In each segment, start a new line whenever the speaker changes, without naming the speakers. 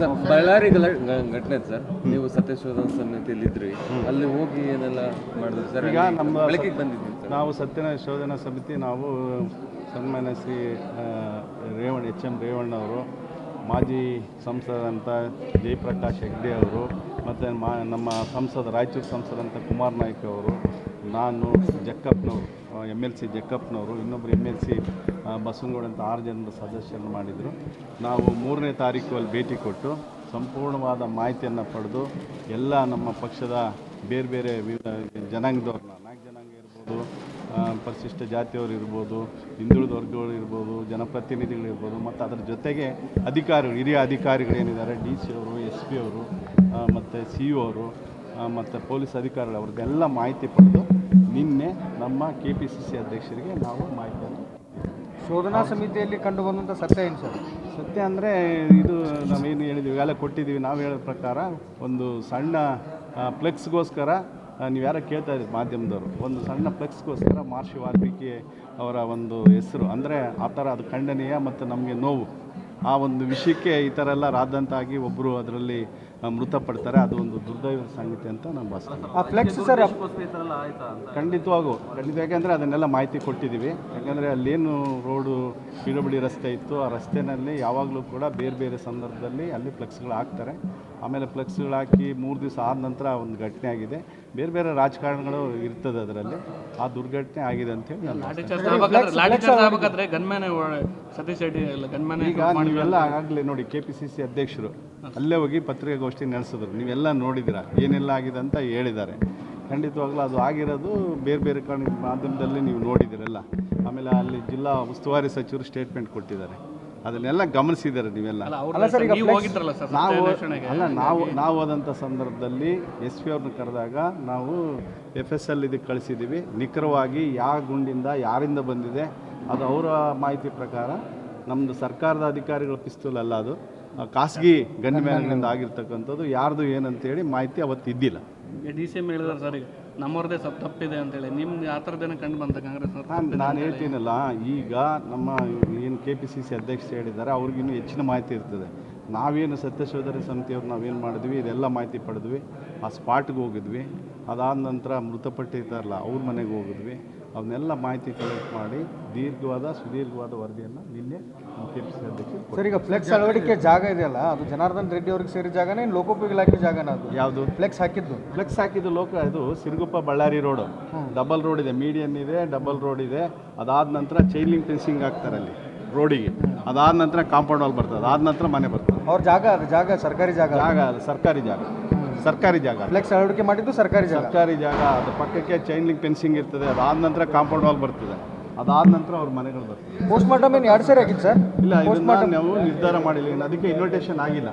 Sir Ballari ಘಟನೆ sir. ನೀವು ಸತ್ಯಶೋಧನ ಸಮಿತಿಯಲ್ಲಿ ಇದ್ರಿ ಅಲ್ಲಿ ಹೋಗಿ ಏನೆಲ್ಲ ಮಾಡಿದ್ರಿ ಸರ್?
ಈಗ ನಮ್ಮ
ಬೆಳಕಿಗೆ ಬಂದಿದ್ದೀವಿ ಸರ್.
ನಾವು ಸತ್ಯನ ಶೋಧನಾ ಸಮಿತಿ ನಾವು ಸನ್ಮಾನ್ಯ ಶ್ರೀ ರೇವಣ್ಣ ಎಚ್ ಎಂ ರೇವಣ್ಣವರು ಮಾಜಿ ಸಂಸದಂಥ ಜಯಪ್ರಕಾಶ್ ಹೆಗ್ಡೆ ಅವರು ಮತ್ತು ಮಾ ನಮ್ಮ ಸಂಸದ ರಾಯಚೂರು ಸಂಸದಂತ ಕುಮಾರ್ ನಾಯ್ಕ ಅವರು ನಾನು ಜಕ್ಕಪ್ಪನವರು ಎಂ ಎಲ್ ಸಿ ಜಕ್ಕಪ್ಪನವರು ಇನ್ನೊಬ್ಬರು ಎಂ ಎಲ್ ಸಿ ಬಸವನಗೌಡ ಅಂತ ಆರು ಜನರ ಸದಸ್ಯರನ್ನು ಮಾಡಿದರು. ನಾವು ಮೂರನೇ ತಾರೀಕು ಅಲ್ಲಿ ಭೇಟಿ ಕೊಟ್ಟು ಸಂಪೂರ್ಣವಾದ ಮಾಹಿತಿಯನ್ನು ಪಡೆದು ಎಲ್ಲ ನಮ್ಮ ಪಕ್ಷದ ಬೇರೆ ಬೇರೆ ಜನಾಂಗದವ್ರನ್ನ, ನಾಲ್ಕು ಜನಾಂಗ ಇರ್ಬೋದು ಪರಿಶಿಷ್ಟ ಜಾತಿಯವರು ಇರ್ಬೋದು, ಹಿಂದುಳಿದ ವರ್ಗಗಳು ಇರ್ಬೋದು, ಜನಪ್ರತಿನಿಧಿಗಳಿರ್ಬೋದು, ಮತ್ತು ಅದರ ಜೊತೆಗೆ ಅಧಿಕಾರಿಗಳು, ಹಿರಿಯ ಅಧಿಕಾರಿಗಳೇನಿದ್ದಾರೆ ಡಿ ಸಿ ಅವರು, ಎಸ್ ಪಿ ಅವರು ಮತ್ತು ಸಿ ಇ ಅವರು ಮತ್ತು ಪೊಲೀಸ್ ಅಧಿಕಾರಿಗಳು, ಅವ್ರದ್ದೆಲ್ಲ ಮಾಹಿತಿ ಪಡೆದು ನಿನ್ನೆ ನಮ್ಮ ಕೆ ಪಿ ಸಿ ಸಿ ಅಧ್ಯಕ್ಷರಿಗೆ ನಾವು ಮಾಹಿತಿಯನ್ನು
ಶೋಧನಾ ಸಮಿತಿಯಲ್ಲಿ ಕಂಡು ಬಂದಂಥ ಸತ್ಯ ಏನು ಸರ್?
ಸತ್ಯ ಅಂದರೆ ಇದು ನಾವೇನು ಹೇಳಿದ್ವಿ ಈಗಾಗಲೇ ಕೊಟ್ಟಿದ್ದೀವಿ. ನಾವು ಹೇಳೋ ಪ್ರಕಾರ ಒಂದು ಸಣ್ಣ ಫ್ಲೆಕ್ಸ್ಗೋಸ್ಕರ ನೀವು ಯಾರೋ ಕೇಳ್ತಾ ಇದ್ದೀರಿ ಮಾಧ್ಯಮದವರು ಒಂದು ಸಣ್ಣ ಫ್ಲೆಕ್ಸ್ಗೋಸ್ಕರ ಮಹರ್ಷಿ ವಾಲ್ಮೀಕಿ ಅವರ ಒಂದು ಹೆಸರು ಅಂದರೆ ಆ ಥರ ಅದು ಖಂಡನೀಯ ಮತ್ತು ನಮಗೆ ನೋವು. ಆ ಒಂದು ವಿಷಯಕ್ಕೆ ಈ ಥರ ಎಲ್ಲ ರಾದಂತಾಗಿ ಒಬ್ಬರು ಅದರಲ್ಲಿ ಮೃತಪಡ್ತಾರೆ. ಅದು ಒಂದು ದುರ್ದೈವ ಸಂಗತಿ ಅಂತ ನಾನು ಭಾವಿಸ್ತೀನಿ.
ಆ ಫ್ಲೆಕ್ಸ್ ಸರ್
ಖಂಡಿತವಾಗೂ. ಖಂಡಿತ ಯಾಕೆಂದರೆ ಅದನ್ನೆಲ್ಲ ಮಾಹಿತಿ ಕೊಟ್ಟಿದ್ದೀವಿ. ಯಾಕಂದರೆ ಅಲ್ಲೇನು ರೋಡು ಪಿಡಬ್ಲ್ಯೂ ರಸ್ತೆ ಇತ್ತು. ಆ ರಸ್ತೆನಲ್ಲಿ ಯಾವಾಗಲೂ ಕೂಡ ಬೇರೆ ಬೇರೆ ಸಂದರ್ಭದಲ್ಲಿ ಅಲ್ಲಿ ಫ್ಲೆಕ್ಸ್ಗಳು ಹಾಕ್ತಾರೆ. ಆಮೇಲೆ ಫ್ಲೆಕ್ಸ್ಗಳು ಹಾಕಿ ಮೂರು ದಿವಸ ಆದ ನಂತರ ಒಂದು ಘಟನೆ ಆಗಿದೆ. ಬೇರೆ ಬೇರೆ ರಾಜಕಾರಣಗಳು ಇರ್ತದೆ ಅದರಲ್ಲಿ. ಆ ದುರ್ಘಟನೆ ಆಗಿದೆ ಅಂತ ಹೇಳಿ
ಲಾಠಿ ಚಾರ್ಜ್ ಆಗ್ಬೇಕಾದ್ರೆ ಲಾಠಿ ಚಾರ್ಜ್ ಆಗ್ಬೇಕಾದ್ರೆ ಗನ್ಮ್ಯಾನ್ ಸತೀಶ್ ರೆಡ್ಡಿ ಇಲ್ಲ ಗನ್ಮ್ಯಾನ್
ಈಗ ನೀವೆಲ್ಲ ಆಗಲೇ ನೋಡಿ ಕೆ ಪಿ ಸಿ ಸಿ ಅಧ್ಯಕ್ಷರು. ಅಲ್ಲೇ ಹೋಗಿ ಪತ್ರಿಕಾಗೋಷ್ಠಿ ನಡೆಸಿದ್ರು. ನೀವೆಲ್ಲ ನೋಡಿದ್ದೀರಾ? ಏನೆಲ್ಲ ಆಗಿದೆ ಅಂತ ಹೇಳಿದ್ದಾರೆ. ಖಂಡಿತವಾಗ್ಲೂ ಅದು ಆಗಿರೋದು ಬೇರೆ ಬೇರೆ ಕಾರಣ ಮಾಧ್ಯಮದಲ್ಲಿ ನೀವು ನೋಡಿದ್ದೀರಲ್ಲ. ಆಮೇಲೆ ಅಲ್ಲಿ ಜಿಲ್ಲಾ ಉಸ್ತುವಾರಿ ಸಚಿವರು ಸ್ಟೇಟ್ಮೆಂಟ್ ಕೊಟ್ಟಿದ್ದಾರೆ. ಅದನ್ನೆಲ್ಲ ಗಮನಿಸಿದ್ದಾರೆ ನೀವೆಲ್ಲ.
ಅಲ್ಲ ಸರ್ ನೀವು ಹೋಗಿದ್ರಲ್ಲ ಸರ್
ನಾವು ಅಲ್ಲ ನಾವು ನಾವು ಹೋದಂಥ ಸಂದರ್ಭದಲ್ಲಿ ಎಸ್ ಪಿ ಅವ್ರನ್ನ ಕರೆದಾಗ ನಾವು ಎಫ್ ಎಸ್ ಎಲ್ ಇದಕ್ಕೆ ಕಳಿಸಿದ್ದೀವಿ ನಿಖರವಾಗಿ ಯಾವ ಗುಂಡಿಂದ ಯಾರಿಂದ ಬಂದಿದೆ ಅದು ಅವರ ಮಾಹಿತಿ ಪ್ರಕಾರ ನಮ್ಮದು ಸರ್ಕಾರದ ಅಧಿಕಾರಿಗಳ ಪಿಸ್ತೂಲ್ ಅಲ್ಲ ಅದು. ಖಾಸಗಿ ಗನ್ಮ್ಯಾನ್ಗಳಿಂದ ಆಗಿರ್ತಕ್ಕಂಥದ್ದು. ಯಾರ್ದು ಏನಂತೇಳಿ ಮಾಹಿತಿ ಅವತ್ತು ಇದ್ದಿಲ್ಲ
ಡಿ ಸಿ ಎಂ ಹೇಳಿದಾರೆ ಸರ್ ಈಗ. ನಮ್ಮವ್ರದ್ದೇ ಸ್ವಲ್ಪ ತಪ್ಪಿದೆ ಅಂತೇಳಿ. ನಿಮ್ಗೆ ಆ ಥರದ್ದೇನೆ ಕಂಡು ಬಂತ ಕಾಂಗ್ರೆಸ್
ನಾನು ನಾನು ಹೇಳ್ತೀನಲ್ಲ ಈಗ ನಮ್ಮ ಏನು ಕೆ ಪಿ ಸಿ ಸಿ ಅಧ್ಯಕ್ಷರು ಹೇಳಿದ್ದಾರೆ ಅವ್ರಿಗಿನ್ನೂ ಹೆಚ್ಚಿನ ಮಾಹಿತಿ ಇರ್ತದೆ. ನಾವೇನು ಸತ್ಯಶೋಧನೆ ಸಮಿತಿಯವ್ರು ನಾವೇನು ಮಾಡಿದ್ವಿ ಇದೆಲ್ಲ ಮಾಹಿತಿ ಪಡೆದ್ವಿ ಆ ಸ್ಪಾಟ್ಗೆ ಹೋಗಿದ್ವಿ. ಅದಾದ ನಂತರ ಮೃತಪಟ್ಟಿರ್ತಾರಲ್ಲ ಅವ್ರ ಮನೆಗೆ ಹೋಗಿದ್ವಿ. ಅವನ್ನೆಲ್ಲ ಮಾಹಿತಿ ಕಲೆಕ್ಟ್ ಮಾಡಿ ದೀರ್ಘವಾದ ಸುದೀರ್ಘವಾದ ವರದಿಯನ್ನು ನಿನ್ನೆ ಅಧ್ಯಕ್ಷರು
ಸರ್ ಈಗ ಫ್ಲೆಕ್ಸ್ ಅಳವಡಿಕೆ ಜಾಗ ಇದೆಯಲ್ಲ ಅದು ಜನಾರ್ದನ್ ರೆಡ್ಡಿ ಅವ್ರಿಗೆ ಸೇರಿದ ಜಾಗನೇ ಲೋಕೋಪಯೋಗಿ ಇಲಾಖೆ ಜಾಗನ ಅದು?
ಯಾವುದು?
ಫ್ಲೆಕ್ಸ್ ಹಾಕಿದ್ದು.
ಫ್ಲೆಕ್ಸ್ ಹಾಕಿದ್ದು ಲೋಕ ಇದು Siruguppa Ballari road. Double road ಇದೆ ಮೀಡಿಯನ್ ಇದೆ ಡಬಲ್ ರೋಡ್ ಇದೆ. ಅದಾದ ನಂತರ ಚೈಲಿಂಗ್ ಫೆನ್ಸಿಂಗ್ ಹಾಕ್ತಾರೆ ಅಲ್ಲಿ ರೋಡಿಗೆ. ಅದಾದ ನಂತರ ಕಾಂಪೌಂಡ್ ವಾಲ್ ಬರ್ತದೆ ಅದಾದ ನಂತರ ಮನೆ ಬರ್ತದೆ.
ಅವ್ರ ಜಾಗ ಅದು ಜಾಗ ಸರ್ಕಾರಿ ಜಾಗ
ಜಾಗ ಸರ್ಕಾರಿ ಜಾಗ. ಸರ್ಕಾರಿ ಜಾಗ.
ಫ್ಲೆಕ್ಸ್ ಅಳವಡಿಕೆ ಮಾಡಿದ್ದು ಸರ್ಕಾರಿ ಜಾಗ.
ಸರ್ಕಾರಿ ಜಾಗ ಅದು ಪಕ್ಕಕ್ಕೆ ಚೈನ್ ಲಿಂಕ್ ಫೆನ್ಸಿಂಗ್ ಇರ್ತದೆ ಅದಾದ ನಂತರ ಕಾಂಪೌಂಡ್ ವಾಲ್ ಬರ್ತದೆ. ಅದಾದ ನಂತರ ಅವ್ರ ಮನೆಗಳು ಬರ್ತದೆ.
ಪೋಸ್ಟ್ ಮಾರ್ಟಮ್ ಏನು ಎರಡು ಸರಿ ಆಗಿತ್ತು ಸರ್?
ಇಲ್ಲ ಇದನ್ನ ನಾವು ನಿರ್ಧಾರ ಮಾಡಿಲ್ಲ. ಅದಕ್ಕೆ ಇನ್ವಿಟೇಷನ್ ಆಗಿಲ್ಲ.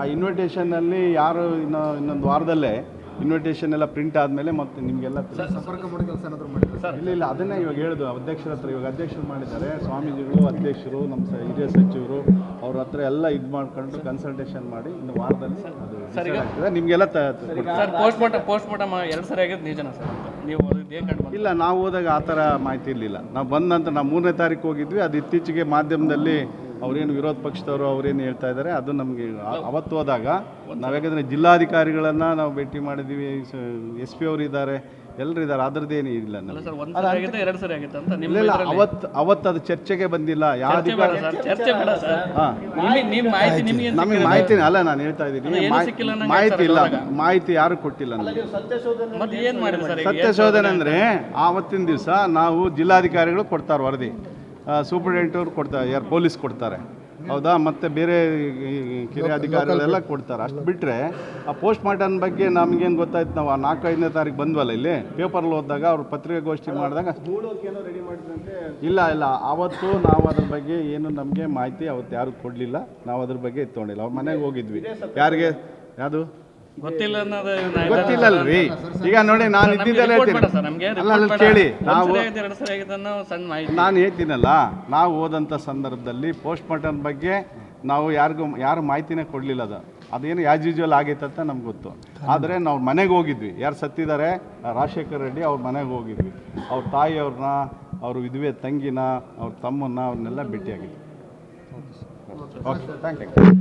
ಆ ಇನ್ವಿಟೇಷನ್ನಲ್ಲಿ ಯಾರು ಇನ್ನು ಇನ್ನೊಂದು ವಾರದಲ್ಲೇ ಇನ್ವಿಟೇಷನ್ ಎಲ್ಲ ಪ್ರಿಂಟ್ ಆದಮೇಲೆ ಮತ್ತೆ ನಿಮಗೆಲ್ಲ ಇಲ್ಲ ಇಲ್ಲ ಅದನ್ನೇ ಇವಾಗ ಹೇಳಿದ್ರು ಅಧ್ಯಕ್ಷರ ಹತ್ರ ಇವಾಗ ಅಧ್ಯಕ್ಷರು ಮಾಡಿದ್ದಾರೆ. ಸ್ವಾಮೀಜಿಗಳು ಅಧ್ಯಕ್ಷರು ನಮ್ಮ ಸ- ಹಿರಿಯ ಸಚಿವರು ಅವ್ರ ಹತ್ರ ಎಲ್ಲ ಇದು ಮಾಡ್ಕೊಂಡು ಕನ್ಸಲ್ಟೇಷನ್ ಮಾಡಿ ಇನ್ನು ವಾರದಲ್ಲಿ ಅದು ಸರಿ ಆಗ್ತದೆ. ನಿಮಗೆಲ್ಲ ತ
sir post mortem post mortem ಎರಡು ಸರಿ ಆಗಿದ್ದು ನಿಜನ ಸರ್? ನೀವು
ಇಲ್ಲ ನಾವು ಹೋದಾಗ ಆ ಥರ ಮಾಹಿತಿ ಇರಲಿಲ್ಲ. ನಾವು ಬಂದ ನಂತರ ನಾವು ಮೂರನೇ ತಾರೀಕು ಹೋಗಿದ್ವಿ. ಅದು ಇತ್ತೀಚೆಗೆ ಮಾಧ್ಯಮದಲ್ಲಿ ಅವರೇನು ವಿರೋಧ ಪಕ್ಷದವರು ಅವರೇನು ಹೇಳ್ತಾ ಇದ್ದಾರೆ ಅದು ನಮಗೆ ಅವತ್ತು ಹೋದಾಗ ನಾವು ಯಾಕಂದರೆ ಜಿಲ್ಲಾಧಿಕಾರಿಗಳನ್ನು ನಾವು ಭೇಟಿ ಮಾಡಿದ್ದೀವಿ ಎಸ್ ಪಿ ಅವರು ಇದ್ದಾರೆ ಎಲ್ಲರೂ ಇದ್ದಾರೆ ಅದರದ್ದೇನು ಇಲ್ಲ ನಮಗೆ.
ಸರ್ ಒಂದು ಸರಿ ಆಗಿತ್ತು ಎರಡು ಸರಿ ಆಗಿತ್ತು ನಿಮ್ಮ
ಇಲ್ಲ ಅವತ್ತು ಅವತ್ತು ಅದು ಚರ್ಚೆಗೆ ಬಂದಿಲ್ಲ ಯಾವ
ಚರ್ಚೆ
ಅಧಿಕಾರಿ
ಸರ್ ಚರ್ಚೆ ಬೇಡ ಸರ್.
ಹಾಂ.
ನಿಮ್ಮ ಮಾಹಿತಿ ನಿಮಗೆ
ನಮಗೆ ಮಾಹಿತಿ ಅಲ್ಲ ನಾನು ಹೇಳ್ತಾ ಇದ್ದೀನಿ ಮಾಹಿತಿ ಇಲ್ಲ ಮಾಹಿತಿ ಯಾರು ಕೊಟ್ಟಿಲ್ಲ ನಮಗೆ.
ಮತ್ತೆ ಏನು ಮಾಡಿದ್ರು ಸರ್ ಈಗ?
ಸತ್ಯ ಶೋಧನೆ ಅಂದರೆ ಆವತ್ತಿನ ದಿವಸ ನಾವು ಜಿಲ್ಲಾಧಿಕಾರಿಗಳು ಕೊಡ್ತಾರೆ ವರದಿ. ಸೂಪರಿಂಟೆಂಟ್ ಅವ್ರು ಕೊಡ್ತಾರೆ ಯಾರು ಪೊಲೀಸ್ ಕೊಡ್ತಾರೆ. ಹೌದಾ? ಮತ್ತು ಬೇರೆ ಈ ಕಿರಿಯ ಅಧಿಕಾರಿಗಳೆಲ್ಲ ಕೊಡ್ತಾರೆ. ಅಷ್ಟು ಬಿಟ್ಟರೆ ಆ ಪೋಸ್ಟ್ ಮಾರ್ಟಮ್ ಬಗ್ಗೆ ನಮಗೇನು ಗೊತ್ತಾಯ್ತು ನಾವು ಆ ನಾಲ್ಕೈದನೇ ತಾರೀಕು ಬಂದ್ವಲ್ಲ ಇಲ್ಲಿ? ಪೇಪರ್ಲ್ಲಿ ಓದಿದಾಗ ಅವ್ರು ಪತ್ರಿಕಾಗೋಷ್ಠಿ ಮಾಡಿದಾಗ ಇಲ್ಲ ಇಲ್ಲ. ಆವತ್ತು ನಾವು ಅದ್ರ ಬಗ್ಗೆ ಏನು ನಮಗೆ ಮಾಹಿತಿ ಅವತ್ತು ಯಾರು ಕೊಡಲಿಲ್ಲ. ನಾವು ಅದ್ರ ಬಗ್ಗೆ ತೊಗೊಂಡಿಲ್ಲ ಅವ್ರ ಮನೆಗೆ ಹೋಗಿದ್ವಿ. ಯಾರಿಗೆ? ಯಾವುದು ಗೊತ್ತಿಲ್ಲಲ್ರಿ ಈಗ ನೋಡಿ ನಾನು ಇದ್ದಿದ್ದೆಲ್ಲ ಹೇಳ್ತೀನಿ. ಕೇಳಿ. ನಾವು ನಾನು ಹೇಳ್ತೀನಲ್ಲ ನಾವು ಹೋದಂಥ ಸಂದರ್ಭದಲ್ಲಿ ಪೋಸ್ಟ್ ಮಾರ್ಟಮ್ ಬಗ್ಗೆ ನಾವು ಯಾರಿಗೂ ಯಾರು ಮಾಹಿತಿನೇ ಕೊಡಲಿಲ್ಲ ಅದು. ಅದೇನು ಯಾಸ್ ಯೂಜುವಲ್ ಆಗೈತೆ ಅಂತ ನಮ್ಗೆ ಗೊತ್ತು. ಆದರೆ ನಾವು ಮನೆಗೆ ಹೋಗಿದ್ವಿ. ಯಾರು ಸತ್ತಿದ್ದಾರೆ? ರಾಜಶೇಖರ್ ರೆಡ್ಡಿ ಅವ್ರ ಮನೆಗೆ ಹೋಗಿದ್ವಿ. ಅವ್ರ ತಾಯಿಯವ್ರನ್ನ ಅವ್ರ ವಿಧವೆ ತಂಗಿನ ಅವ್ರ ತಮ್ಮನ್ನ ಅವ್ರನ್ನೆಲ್ಲ ಭೇಟಿಯಾಗಿದ್ವಿ. Okay thank you